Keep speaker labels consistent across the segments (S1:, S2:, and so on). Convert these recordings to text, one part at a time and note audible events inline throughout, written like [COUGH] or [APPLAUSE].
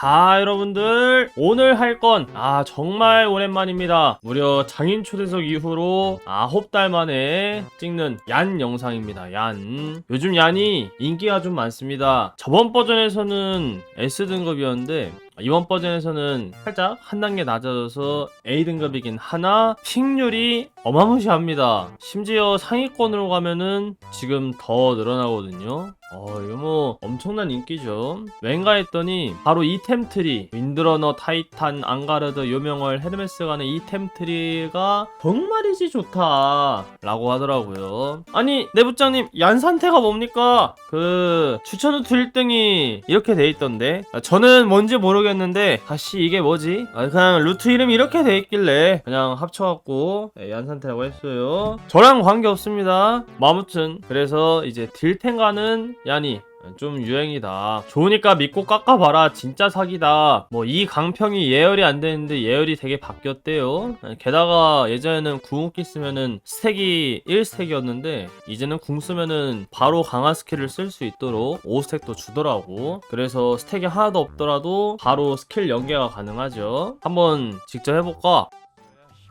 S1: 자, 여러분들. 오늘 할 건, 아, 정말 오랜만입니다. 무려 장인 초대석 이후로 9달 만에 찍는 얀 영상입니다. 얀. 요즘 얀이 인기가 좀 많습니다. 저번 버전에서는 S등급이었는데, 이번 버전에서는 살짝 한 단계 낮아져서 A등급이긴 하나 픽률이 어마무시합니다. 심지어 상위권으로 가면은 지금 더 늘어나거든요. 어, 이거 뭐 엄청난 인기죠. 왠가 했더니 바로 이템 트리, 윈드러너, 타이탄, 앙가르드, 요명월, 헤르메스 간의 이템 트리가 정말이지 좋다 라고 하더라고요. 아니 내 부장님 얀 상태가 뭡니까? 그 추천 후트 1등이 이렇게 돼 있던데 아, 저는 뭔지 모르겠는데 다시 이게 뭐지? 아, 그냥 루트 이름이 이렇게 돼 있길래 그냥 합쳐갖고 네, 얀 상태라고 했어요. 저랑 관계 없습니다. 뭐 아무튼 그래서 이제 딜탱가는 얀이 좀 유행이다. 좋으니까 믿고 깎아봐라. 진짜 사기다. 뭐 이 강평이 예열이 안 되는데 예열이 되게 바뀌었대요. 게다가 예전에는 궁극기 쓰면은 스택이 1스택이었는데 이제는 궁 쓰면은 바로 강화 스킬을 쓸 수 있도록 5스택도 주더라고. 그래서 스택이 하나도 없더라도 바로 스킬 연계가 가능하죠. 한번 직접 해볼까?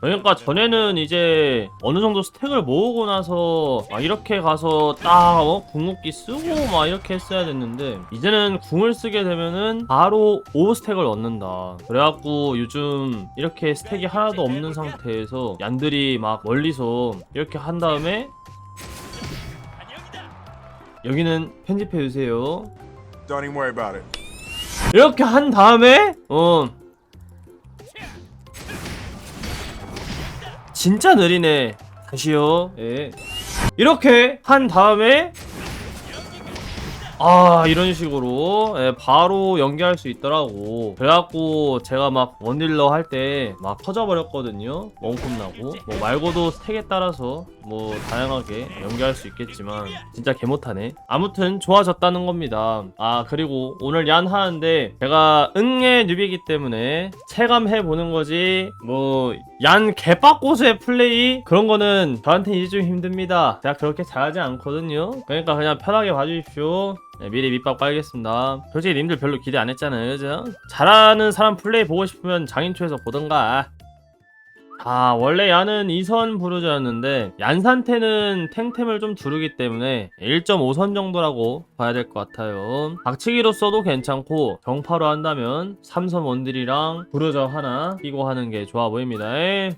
S1: 그러니까 전에는 이제 어느 정도 스택을 모으고 나서 막 이렇게 가서 딱 어? 궁극기 쓰고 막 이렇게 했어야 됐는데 이제는 궁을 쓰게 되면은 바로 5스택을 얻는다 그래갖고 요즘 이렇게 스택이 하나도 없는 상태에서 얀들이 막 멀리서 이렇게 한 다음에 여기는 편집해 주세요
S2: Don't even worry about it.
S1: 이렇게 한 다음에 어 진짜 느리네. 다시요 예. 이렇게 한 다음에 아 이런 식으로 예, 바로 연계할 수 있더라고. 그래갖고 제가 막 원딜러 할 때 막 터져버렸거든요. 원콤 나고. 뭐 말고도 스택에 따라서 뭐 다양하게 연계할 수 있겠지만 진짜 개못하네. 아무튼 좋아졌다는 겁니다. 아 그리고 오늘 얀 하는데 제가 응애 뉴비기 때문에 체감해 보는 거지 뭐 얀 개빡고수의 플레이 그런 거는 저한테 이제 좀 힘듭니다. 제가 그렇게 잘하지 않거든요. 그러니까 그냥 편하게 봐주십시오 네, 미리 밑밥 빨겠습니다. 솔직히 님들 별로 기대 안 했잖아요, 그죠? 잘하는 사람 플레이 보고 싶으면 장인초에서 보던가. 아, 원래 야는 2선 부르저였는데, 얀 상태는 탱템을 좀 두르기 때문에 1.5선 정도라고 봐야 될 것 같아요. 박치기로 써도 괜찮고, 정파로 한다면 3선 원딜이랑 부르저 하나 끼고 하는 게 좋아 보입니다. 에이.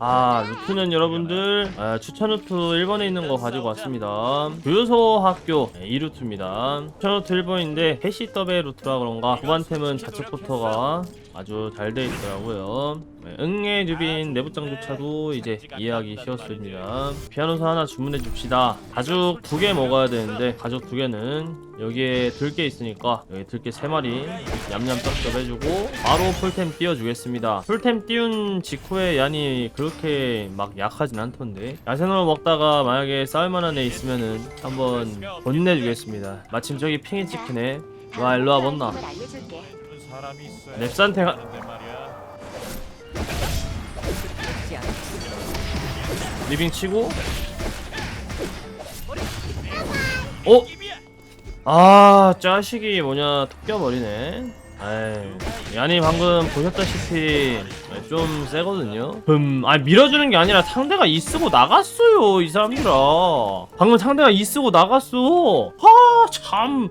S1: 아 루트는 여러분들 아, 추천 루트 1번에 있는 거 가지고 왔습니다. 교유소 학교 네, 2루트입니다. 추천 루트 1번인데 해시 더베 루트라 그런가? 후반템은 좌측부터가 아주 잘 돼 있더라고요. 네, 응애 뉴빈 내부장조차도 이제 이해하기 쉬웠습니다. 피아노사 하나 주문해 줍시다. 가죽 두 개 먹어야 되는데 가죽 두 개는 여기에 들게 있으니까 여기 들게 세 마리 냠냠 쩝쩝 해주고 바로 풀템 띄워주겠습니다. 풀템 띄운 직후에 얀이 그렇게 막 약하진 않던데 야생으로 먹다가 만약에 싸울만한 애 있으면은 한번 혼내주겠습니다. 마침 저기 핑이 찍히네. 와 일로와 본나
S3: 알려줄게.
S1: 랩산테가 리빙 치고. 어? 아 짜식이 뭐냐 톡껴버리네. 아이 야니 방금 보셨다시피 좀 세거든요. 음, 아 밀어주는 게 아니라 상대가 이 쓰고 나갔어요 이 사람들아. 방금 상대가 이 쓰고 나갔어. 아참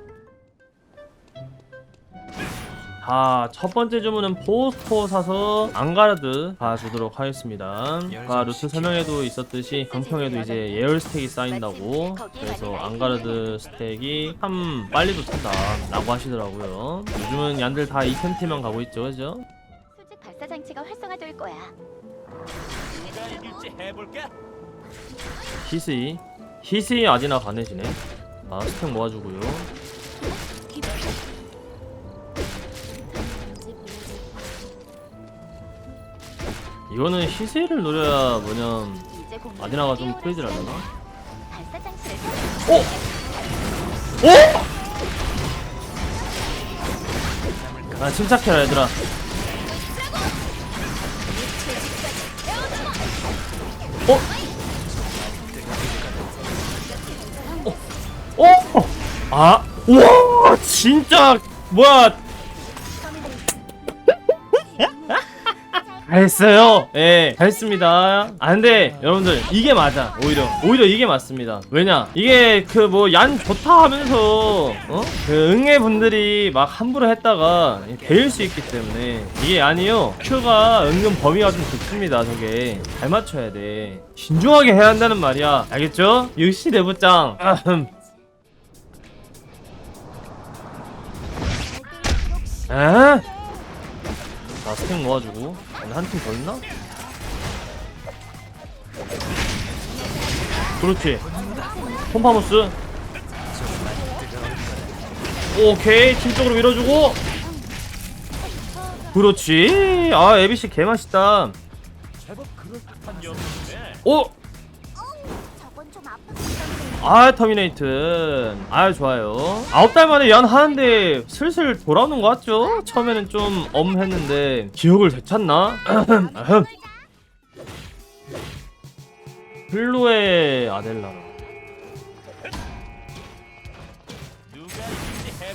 S1: 자, 첫 번째 주문은 포스코 사서 앙가르드 가주도록 하겠습니다. 아까 루트 설명에도 있었듯이 강평에도 이제 예열 스택이 쌓인다고 그래서 앙가르드 스택이 참 빨리 도착다 라고 하시더라고요. 요즘은 얀들 다 이템티만 가고 있죠, 그죠?
S3: 수직 발사 장치가 활성화될 거야.
S1: 히스이 히스이 아지나 가네지네. 아, 스택 모아주고요. 이거는 히스이를 노려야 뭐냐 아디나가 좀 프리즈를 하려나? 오! 오! 아 침착해라 얘들아 어? 어? 어? 아? 우와 진짜 뭐야 잘했어요. 예, 잘했습니다. 아 근데 여러분들 이게 맞아. 오히려 오히려 이게 맞습니다. 왜냐? 이게 그 뭐 얀 좋다 하면서 어? 그 응애 분들이 막 함부로 했다가 베일 수 있기 때문에 이게 아니요. 큐가 은근 범위가 좀 좁습니다. 저게 잘 맞춰야 돼. 신중하게 해야 한다는 말이야. 알겠죠? 역시 내부장. 아 흠. 에? 나 스택 모아주고 한 팀 더 있나? 그렇지 pom파모스 오케이 팀 쪽으로 밀어주고 그렇지 아 에비씨 개맛있다 오!
S3: 아
S1: 터미네이트 아 좋아요. 아홉 달 만에 연 하는데 슬슬 돌아오는 것 같죠? 처음에는 좀 엄했는데 기억을 되찾나? 플로의 아델라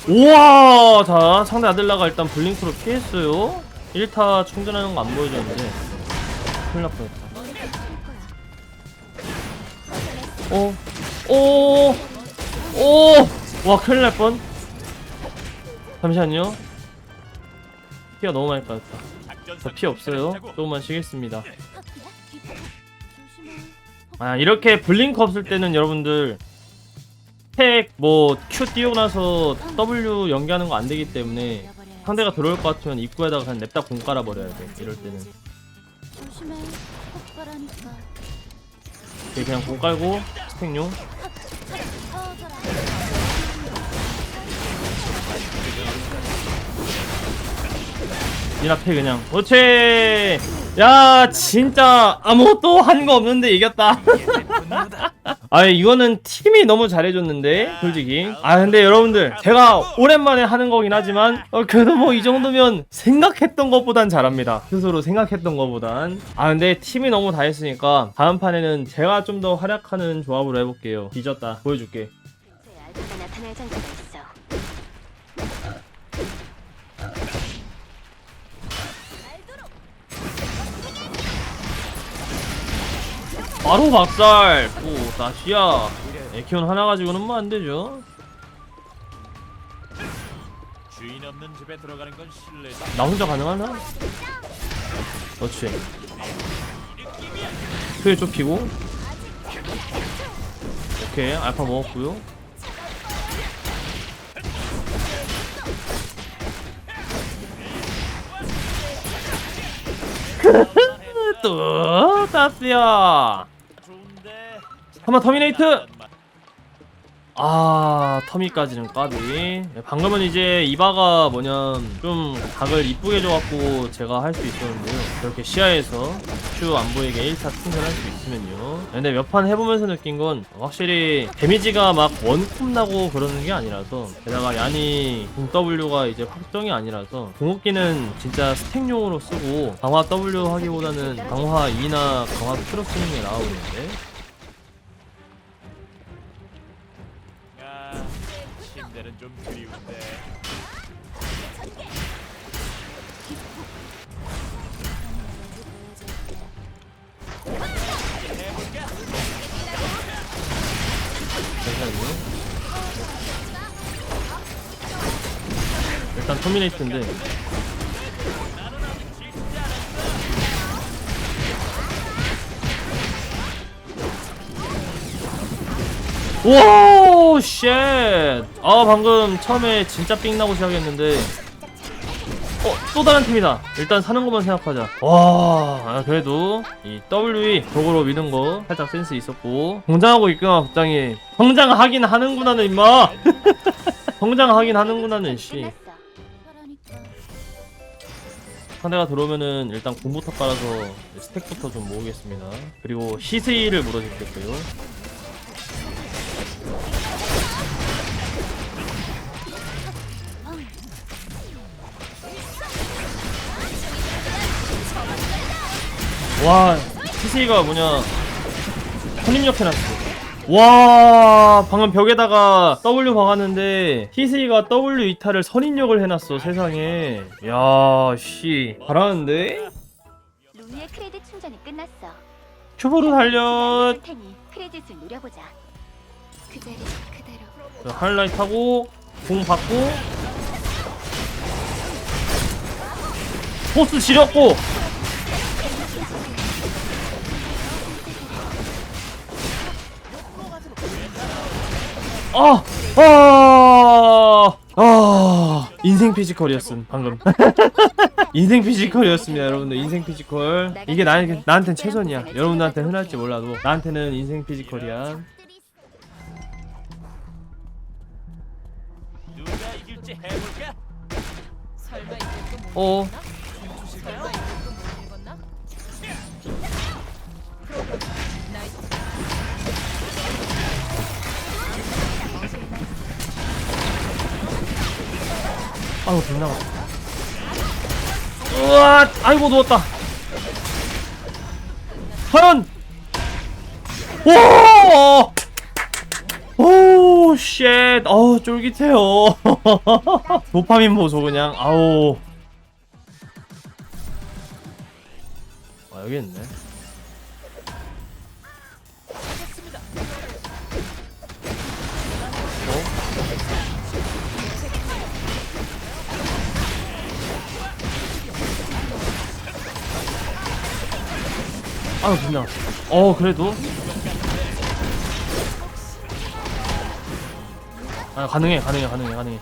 S1: 우와! 자 상대 아델라가 일단 블링크로 피했어요. 1타 충전하는 거 안 보여줬는데 큰일 날 뻔했다 오, 오, 오, 와 큰일 날 뻔. 잠시만요. 피가 너무 많이 빠졌다. 저 피 없어요. 조금만 쉬겠습니다. 아 이렇게 블링크 없을 때는 여러분들 택뭐 Q 띄우고 나서 W 연기하는 거 안 되기 때문에 상대가 들어올 것 같으면 입구에다가 그냥 냅다 공 깔아 버려야 돼. 이럴 때는 이렇게 그냥 공 깔고 스택용. 이 앞에 그냥. 그렇지! 야 진짜 아무것도 한 거 없는데 이겼다 [LAUGHS] 아 이거는 팀이 너무 잘해줬는데 솔직히. 아 근데 여러분들 제가 오랜만에 하는 거긴 하지만 어, 그래도 뭐 이 정도면 생각했던 것보단 잘합니다. 스스로 생각했던 것보단. 아 근데 팀이 너무 다 했으니까 다음 판에는 제가 좀 더 활약하는 조합으로 해볼게요. 뒤졌다. 보여줄게 바로 박살 오 다시야 에키온 하나 가지고는 뭐 안되죠
S2: 주인 없는 집에 들어가는 건 실례.
S1: 나 혼자 가능하나? 그렇지 스킬 좁히고 오케이 알파 먹었고요 [LAUGHS] 또 따스야. 한번 터미네이트. 아 터미까지는 까비. 네, 방금은 이제 이바가 뭐냐 좀 각을 이쁘게 줘갖고 제가 할 수 있었는데요. 그렇게 시야에서 큐안 보이게 1타 충전할 수 있으면요. 근데 몇 판 해보면서 느낀 건 확실히 데미지가 막 원콤 나고 그러는 게 아니라서 게다가 얀이 공 W가 이제 확정이 아니라서 궁극기는 진짜 스택용으로 쓰고 강화 W 하기보다는 강화 2나 강화 Q로 쓰는 게 나아 보이는데
S2: 좀 그리운데.
S1: 잠시만요. 일단 터미네이트인데 오, 쉣. 아, 방금 처음에 진짜 삥 나고 시작했는데. 어, 또 다른 팀이다. 일단 사는 것만 생각하자. 와, 아, 그래도 이 WE 적으로 미는 거 살짝 센스 있었고. 성장하고 있구나, 국장이. 성장하긴 하는구나는, 임마. [LAUGHS] 성장하긴 하는구나는, 씨. 상대가 들어오면은 일단 공부터 깔아서 스택부터 좀 모으겠습니다. 그리고 히스이를 물어주겠고요. 와, 히스이가 뭐냐. 선임력 해놨어. 와, 방금 벽에다가 W 박았는데 히스이가 W 이탈을 선임력을 해놨어, 세상에. 야, 씨. 잘하는데?
S3: 우리의 크레딧 충전이 끝났어.
S1: 큐브로 달려
S3: 테니 크레딧을. 그 자리 그대로.
S1: 자, 하이라이트 하고 공 받고 포스 지렸고 아! 아! 아! 인생 피지컬이었음 방금 [LAUGHS] 인생 피지컬이었습니다 여러분들 인생 피지컬 이게 나, 나한텐 최선이야 여러분들한테 흔할지 몰라도 나한테는 인생 피지컬이야
S2: 누가 이길지 해볼까?
S4: 설마
S1: 못어 아이고 빗나가 우와 아이고 누웠다 과연 오! 오, 쉣. 어우, 쫄깃해요. [LAUGHS] 도파민 보소, 그냥. 아우. 아, 여기 있네. 아유, 빗나. 어, 그래도. 아, 가능해, 가능해, 가능해, 가능해.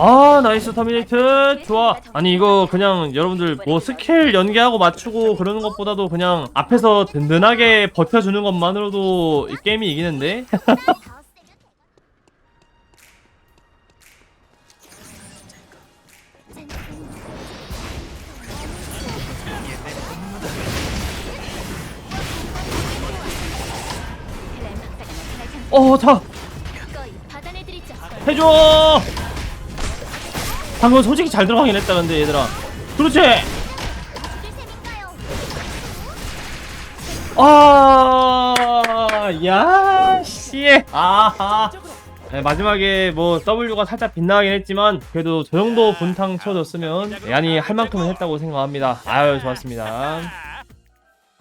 S1: 아 나이스 터미네이트 좋아 아니 이거 그냥 여러분들 뭐 스킬 연계하고 맞추고 그러는 것보다도 그냥 앞에서 든든하게 버텨주는 것만으로도 이 게임이 이기는데 [LAUGHS] 어자. 해줘. 방금 솔직히 잘 들어가긴 했다 근데 얘들아. 그렇지.
S3: 죽일 셈인가요?
S1: 아야 씨. 아하. 네, 마지막에 뭐 W가 살짝 빗나가긴 했지만 그래도 저 정도 분탕 쳐줬으면 야니 할 만큼은 했다고 생각합니다. 아유 좋았습니다.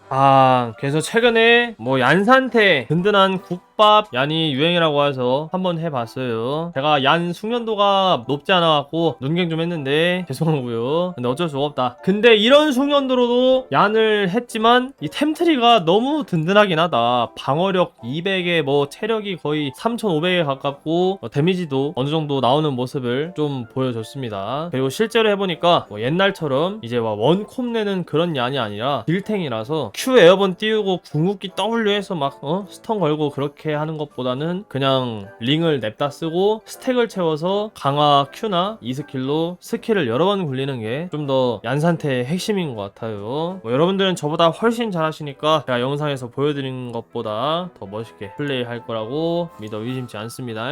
S1: 아 그래서 최근에 뭐 얀산태 든든한 국 밥 얀이 유행이라고 해서 한번 해봤어요. 제가 얀 숙련도가 높지 않아갖고 눈갱 좀 했는데 죄송하고요. 근데 어쩔 수가 없다. 근데 이런 숙련도로도 얀을 했지만 이 템트리가 너무 든든하긴 하다. 방어력 200에 뭐 체력이 거의 3500에 가깝고 어, 데미지도 어느 정도 나오는 모습을 좀 보여줬습니다. 그리고 실제로 해보니까 뭐 옛날처럼 이제 막 원콤 내는 그런 얀이 아니라 딜탱이라서 Q 에어본 띄우고 궁극기 W 해서 막 어? 스턴 걸고 그렇게 하는 것보다는 그냥 링을 냅다 쓰고 스택을 채워서 강화 Q나 이 스킬로 스킬을 여러 번 굴리는 게 좀 더 얀산테의 핵심인 것 같아요. 뭐 여러분들은 저보다 훨씬 잘하시니까 제가 영상에서 보여드린 것보다 더 멋있게 플레이할 거라고 믿어 의심치 않습니다.